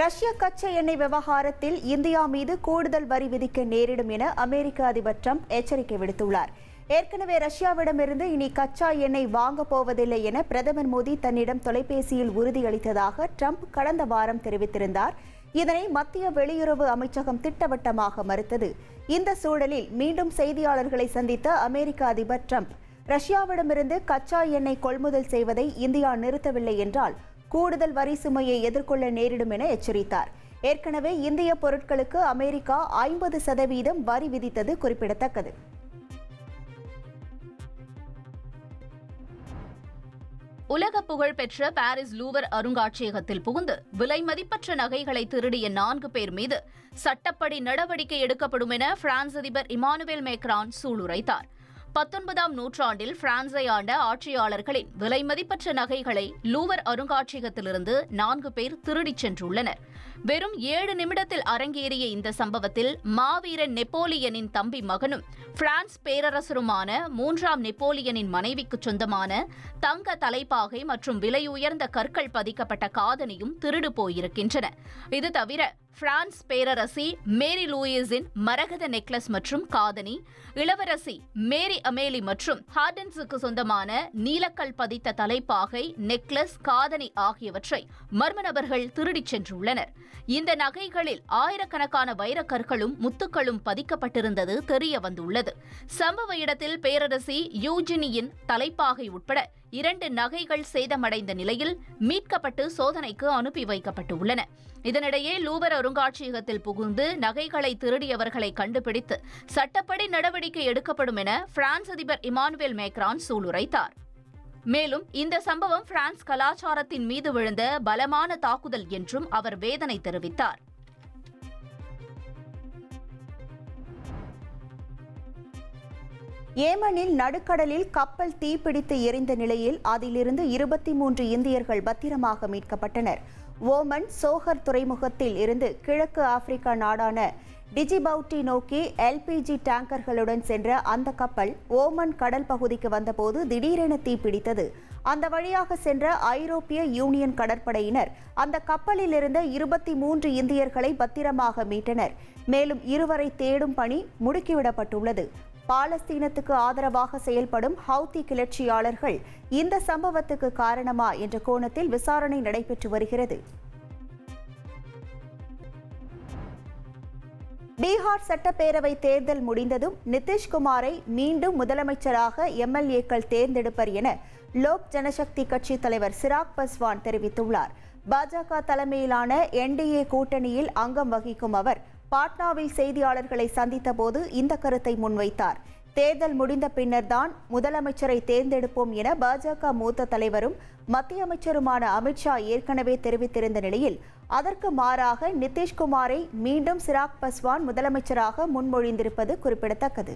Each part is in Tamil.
ரஷ்ய கச்சா எண்ணெய் விவகாரத்தில் இந்தியா மீது கூடுதல் வரி விதிக்க நேரிடும் என அமெரிக்க அதிபர் ட்ரம்ப் எச்சரிக்கை விடுத்துள்ளார். ஏற்கனவே ரஷ்யாவிடமிருந்து இனி கச்சா எண்ணெய் வாங்கப் போவதில்லை என பிரதமர் மோடி தன்னிடம் தொலைபேசியில் உறுதியளித்ததாக ட்ரம்ப் கடந்த வாரம் தெரிவித்திருந்தார். இதனை மத்திய வெளியுறவு அமைச்சகம் திட்டவட்டமாக மறுத்தது. இந்த சூழலில் மீண்டும் செய்தியாளர்களை சந்தித்த அமெரிக்க அதிபர் ட்ரம்ப் ரஷ்யாவிடமிருந்து கச்சா எண்ணெய் கொள்முதல் செய்வதை இந்தியா நிறுத்தவில்லை என்றால் கூடுதல் வரி சுமையை எதிர்கொள்ள நேரிடும் என எச்சரித்தார். ஏற்கனவே இந்திய பொருட்களுக்கு அமெரிக்கா ஐம்பது சதவீதம் வரி விதித்தது குறிப்பிடத்தக்கது. உலக புகழ்பெற்ற பாரிஸ் லூவர் அருங்காட்சியகத்தில் புகுந்து விலை மதிப்பற்ற நகைகளை திருடிய நான்கு பேர் மீது சட்டப்படி நடவடிக்கை எடுக்கப்படும் என பிரான்ஸ் அதிபர் இமானுவேல் மேக்ரான் சூளுரைத்தார். பத்தொன்பதாம் நூற்றாண்டில் பிரான்ஸை ஆண்ட ஆட்சியாளர்களின் விலைமதிப்பற்ற நகைகளை லூவர் அருங்காட்சியகத்திலிருந்து நான்கு பேர் திருடிச் சென்றுள்ளனர். வெறும் ஏழு நிமிடத்தில் அரங்கேறிய இந்த சம்பவத்தில் மாவீரன் நெப்போலியனின் தம்பி மகனும் பிரான்ஸ் பேரரசருமான மூன்றாம் நெப்போலியனின் மனைவிக்கு சொந்தமான தங்க தலைப்பாகை மற்றும் விலையுயர்ந்த கற்கள் பதிக்கப்பட்ட காதணியும் திருடு போயிருக்கின்றன. இது தவிர பிரான்ஸ் பேரரசி மேரி லூயிஸின் மரகத நெக்லஸ் மற்றும் காதணி இளவரசி மேரி அமேலி மற்றும் ஹார்டன்ஸுக்கு சொந்தமான நீலக்கல் பதித்த தலைப்பாகை நெக்லஸ் காதணி ஆகியவற்றை மர்ம நபர்கள் திருடிச் சென்றுள்ளனர். இந்த நகைகளில் ஆயிரக்கணக்கான வைரக்கற்களும் முத்துக்களும் பதிக்கப்பட்டிருந்தது தெரிய வந்துள்ளது சம்பவ இடத்தில் பேரரசி யூஜினியின் தலைப்பாகை உட்பட இரண்டு நகைகள் சேதமடைந்த நிலையில் மீட்கப்பட்டு சோதனைக்கு அனுப்பி வைக்கப்பட்டுள்ளன. இதனிடையே லூவர் அருங்காட்சியகத்தில் புகுந்து நகைகளை திருடியவர்களை கண்டுபிடித்து சட்டப்படி நடவடிக்கை எடுக்கப்படும் என பிரான்ஸ் அதிபர் இமானுவேல் மேக்ரான் சூளுரைத்தார். மேலும் இந்த சம்பவம் பிரான்ஸ் கலாச்சாரத்தின் மீது விழுந்த பலமான தாக்குதல் என்றும் அவர் வேதனை தெரிவித்தார். ஏமனில் நடுக்கடலில் கப்பல் தீப்பிடித்து எரிந்த நிலையில் அதிலிருந்து இருபத்தி மூன்று இந்தியர்கள் பத்திரமாக மீட்கப்பட்டனர். ஓமன் சோஹர் துறைமுகத்தில் இருந்து கிழக்கு ஆப்பிரிக்கா நாடான டிஜிபவுட்டி நோக்கி எல்பிஜி டேங்கர்களுடன் சென்ற அந்த கப்பல் ஓமன் கடல் பகுதிக்கு வந்தபோது திடீரென தீப்பிடித்தது. அந்த வழியாக சென்ற ஐரோப்பிய யூனியன் கடற்படையினர் அந்த கப்பலில் இருந்த இருபத்தி மூன்று இந்தியர்களை பத்திரமாக மீட்டனர். மேலும் இருவரை தேடும் பணி முடுக்கிவிடப்பட்டுள்ளது. பாலஸ்தீனத்துக்கு ஆதரவாக செயல்படும் ஹவுதி கிளர்ச்சியாளர்கள் இந்த சம்பவத்துக்கு காரணமா என்ற கோணத்தில் விசாரணை நடைபெற்று வருகிறது. பீகார் சட்டப்பேரவை தேர்தல் முடிந்ததும் நிதிஷ்குமாரை மீண்டும் முதலமைச்சராக எம்எல்ஏக்கள் தேர்ந்தெடுப்பர் என லோக் ஜனசக்தி கட்சி தலைவர் சிராக் பஸ்வான் தெரிவித்துள்ளார். பாஜக தலைமையிலான என்டிஏ கூட்டணியில் அங்கம் வகிக்கும் அவர் பாட்னாவில் செய்தியாளர்களை சந்தித்த போது இந்த கருத்தை முன்வைத்தார். தேர்தல் முடிந்த பின்னர்தான் முதலமைச்சரை தேர்ந்தெடுப்போம் என பாஜக மூத்த தலைவரும் மத்திய அமைச்சருமான அமித்ஷா ஏற்கனவே தெரிவித்திருந்த நிலையில் அதற்கு மாறாக நிதிஷ்குமாரை மீண்டும் சிராக் பஸ்வான் முதலமைச்சராக முன்மொழிந்திருப்பது குறிப்பிடத்தக்கது.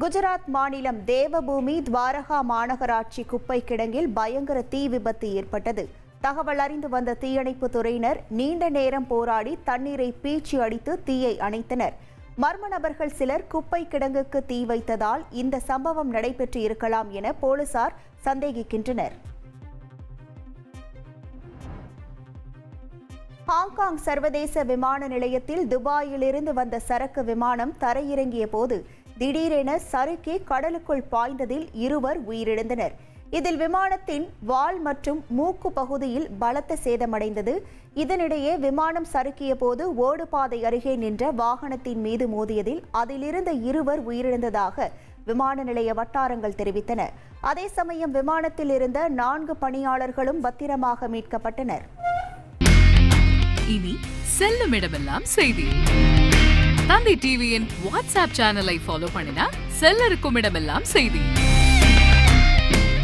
குஜராத் மாநிலம் தேவபூமி துவாரகா மாநகராட்சி குப்பை கிடங்கில் பயங்கர தீ விபத்து ஏற்பட்டது. தகவல் அறிந்து வந்த தீயணைப்பு துறையினர் நீண்ட நேரம் போராடி தண்ணீரை பீச்சி அடித்து தீயை அணைத்தனர். மர்ம நபர்கள் சிலர் குப்பை கிடங்குக்கு தீ வைத்ததால் இந்த சம்பவம் நடைபெற்று இருக்கலாம் என போலீசார் சந்தேகிக்கின்றனர். ஹாங்காங் சர்வதேச விமான நிலையத்தில் துபாயிலிருந்து வந்த சரக்கு விமானம் தரையிறங்கிய போது திடீரென சறுக்கி கடலுக்குள் பாய்ந்ததில் இருவர் உயிரிழந்தனர். இதில் விமானத்தின் வால் மற்றும் மூக்கு பகுதியில் பலத்த சேதமடைந்தது. இதனிடையே விமானம் சறுக்கிய போது ஓடுபாதை அருகே நின்ற வாகனத்தின் மீது மோதியதில் அதிலிருந்த இருவர் உயிரிழந்ததாக விமான நிலைய வட்டாரங்கள் தெரிவித்தன. அதே சமயம் விமானத்தில் இருந்த நான்கு பணியாளர்களும் பத்திரமாக மீட்கப்பட்டனர். இனி செல்லும் இடமெல்லாம் செய்தி. தந்தை டிவியின் வாட்ஸ்அப் சேனலை ஃபாலோ பண்ணினா செல்ல இருக்கும் இடமெல்லாம் செய்தி.